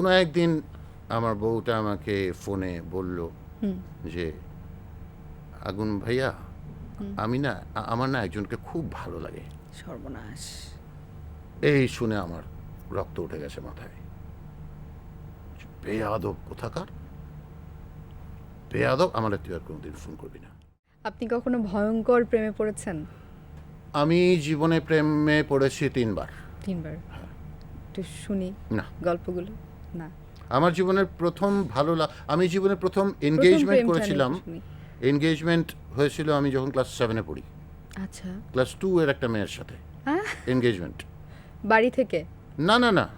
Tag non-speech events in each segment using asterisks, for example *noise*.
কোনো একদিন আমার বউটা আমাকে ফোনে বলল যে আগুন ভাইয়া আমি না আমার না একজনকে খুব ভালো লাগে। সর্বনাশ। এই শুনে আমার রক্ত উঠে গেছে মাথায়। বেয়াদব কোথাকার? বেয়াদব আমার তুই আর কোনোদিন ফোন করবি না। আপনি কখনো ভয়ঙ্কর প্রেমে পড়েছেন? আমি জীবনে প্রেমে পড়েছি তিনবার। তিনবার? একটু শুনি না। গল্পগুলো। না। আমার জীবনের প্রথম ভালো আমি জীবনের প্রথম এনগেজমেন্ট করেছিলাম। এনগেজমেন্ট হয়েছিল আমি যখন ক্লাস সেভেনে পড়ি। আচ্ছা। ক্লাস টু এর একটা মেয়ের সাথে। হ্যাঁ? এনগেজমেন্ট বাড়ি থেকে? না না না.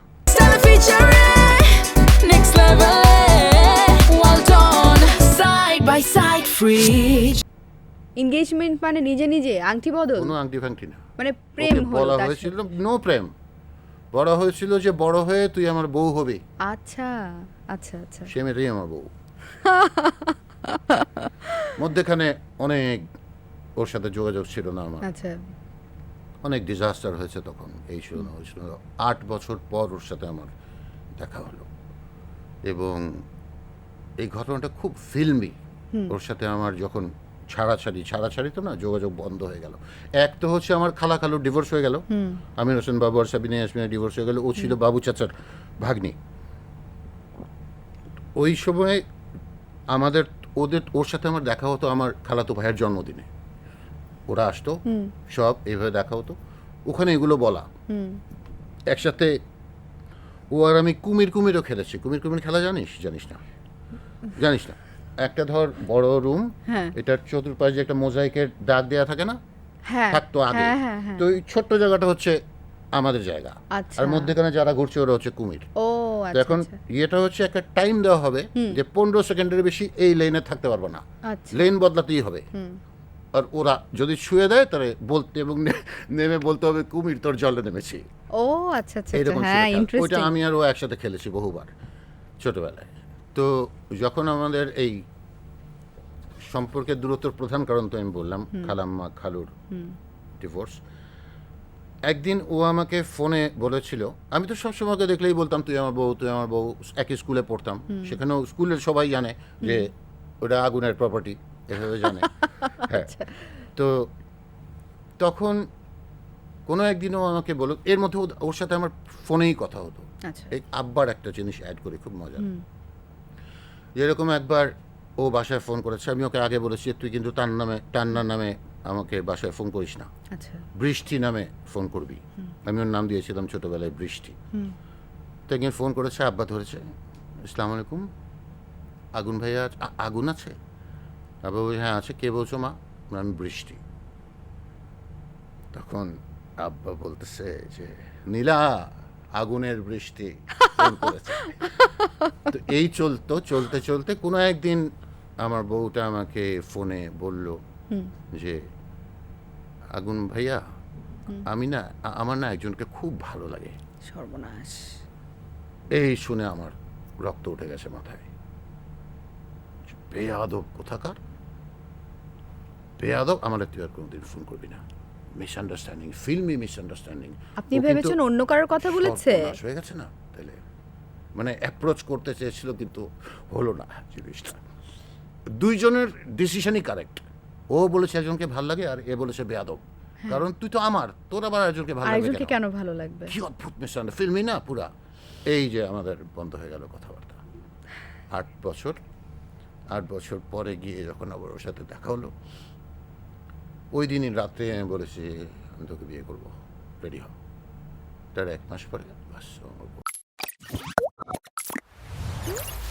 এনগেজমেন্ট মানে নিজে নিজে আংটি বদল? কোনো আংটি ফাংটি না। মানে প্রেম বলা হয়েছিল। নো প্রেম। বলা হয়েছিল যে বড় হয়ে তুই আমার বউ হবি। আচ্ছা আচ্ছা আচ্ছা। সে মেয়েটাই আমার বউ। মধ্যেখানে অনেক ওর সাথে যোগাযোগ ছিল না আমার। আচ্ছা। অনেক ডিজাস্টার হয়েছে তখন এই ছিল না ওই ছিল না। আট বছর পর ওর সাথে আমার দেখা হলো। এবং এই ঘটনাটা খুব ফিল্মি ওর সাথে আমার যখন ছাড়াছাড়ি ছাড়াছাড়ি তো না যোগাযোগ বন্ধ হয়ে গেল। এক তো হচ্ছে আমার খালা খালু ডিভোর্স হয়ে গেল। আমির হোসেন বাবু আর সাবিনা ইয়াসমিনের ডিভোর্স হয়ে গেল। ও ছিল বাবু চাচার ভাগ্নি। ওই সময় আমাদের ওদের ওর সাথে আমার দেখা হতো আমার খালাতো ভাইয়ের জন্মদিনে। ওরা আসতো সব এইভাবে দেখা হতো। ওখানে এগুলো বলা। একসাথে ও আর আমি কুমির কুমিরও খেলেছি। কুমির কুমির খেলা জানিস? জানিস না। জানিস না। একটা ধর বড় রুম হ্যাঁ। এটার চতুর্পাশে একটা মোজাইকের দাগ দেওয়া থাকে না? হ্যাঁ। থাকতো আগে। হ্যাঁ হ্যাঁ হ্যাঁ। তো ওই ছোট্ট জায়গাটা হচ্ছে আমাদের জায়গা। আচ্ছা। আর মধ্যেখানে যারা ঘুরছে ওরা হচ্ছে কুমির। ও তো আচ্ছা এখন আচ্ছা। ইয়েটা হচ্ছে একটা টাইম দেওয়া হবে যে পনেরো সেকেন্ডের বেশি এই লেনে থাকতে পারব না। আচ্ছা। লেন বদলাতেই হবে। আর ওরা যদি শুয়ে দেয় তাহলে বলতে এবং নে- নেমে বলতে হবে কুমির তোর জলে নেমেছি। ও আচ্ছা আচ্ছা আচ্ছা। ছিল হ্যাঁ খেলা। ওইটা ইন্টারেস্টিং আমি আর ও একসাথে খেলেছি বহুবার ছোটবেলায়। তো যখন আমাদের এই সম্পর্কের দূরত্বর প্রধান কারণ তো আমি বললাম খালাম্মা খালুর ডিভোর্স একদিন ও আমাকে ফোনে বলেছিল আমি তো সবসময় ওকে দেখলেই বলতাম তুই আমার বউ তুই আমার বউ একই স্কুলে পড়তাম। সেখানেও স্কুলের সবাই জানে যে ওটা আগুনের প্রপার্টি এভাবে জানে। *laughs* হ্যাঁ। তো তখন কোনো একদিনও আমাকে বলো এর মধ্যে ওর সাথে আমার ফোনেই কথা হতো। আচ্ছা। এই আব্বার একটা জিনিস অ্যাড করে খুব মজা যেরকম একবার ও বাসায় ফোন করেছে আমি ওকে আগে বলেছি তুই কিন্তু তার নামে টান্নার নামে আমাকে বাসায় ফোন করিস না। আচ্ছা। বৃষ্টি নামে ফোন করবি। আমি ওর নাম দিয়েছিলাম ছোটবেলায় বৃষ্টি। তো একদিন ফোন করেছে আব্বা ধরেছে ইসলাম আলাইকুম আগুন ভাইয়া আগুন আছে? আব্বা বলছে হ্যাঁ আছে। কে বলছো মা? আমি বৃষ্টি। তখন আব্বা বলতেছে যে নীলা আগুনের বৃষ্টি। ফোন করেছে। তো এই চলতো চলতে চলতে কোনো একদিন আমার বউটা আমাকে ফোনে বলল যে আগুন ভাইয়া আমি না আমার না একজনকে খুব ভালো লাগে। সর্বনাশ। এই শুনে আমার রক্ত উঠে গেছে মাথায়। বেয়াদব কোথাকার? বেয়াদব আমার তুই আর কোনোদিন ফোন করবি না। Misunderstanding filmy misunderstanding. আপনি ভেবেছেন অন্য কারোর কথা বলেছে? হয়ে গেছে না তাহলে? মানে অ্যাপ্রোচ করতে চেয়েছিল কিন্তু হলো না জিনিসটা। দুইজনের ডিসিশনই কারেক্ট ও বলেছে একজনকে ভালো লাগে আর এ বলেছে বেয়াদব। কারণ তুই তো আমার তোর আবার একজনকে ভালো লাগে কেন? ভালো লাগবে? কি অদ্ভুত মিশন ফিল্মি না পুরা। এই যে আমাদের বন্ধ হয়ে গেল কথাবার্তা। আট বছর আট বছর পরে গিয়ে যখন আবার ওর সাথে দেখা হলো ওই দিনই রাত্রে আমি বলেছি আমি তোকে বিয়ে করব। রেডি হও তার এক মাস পরে বাস।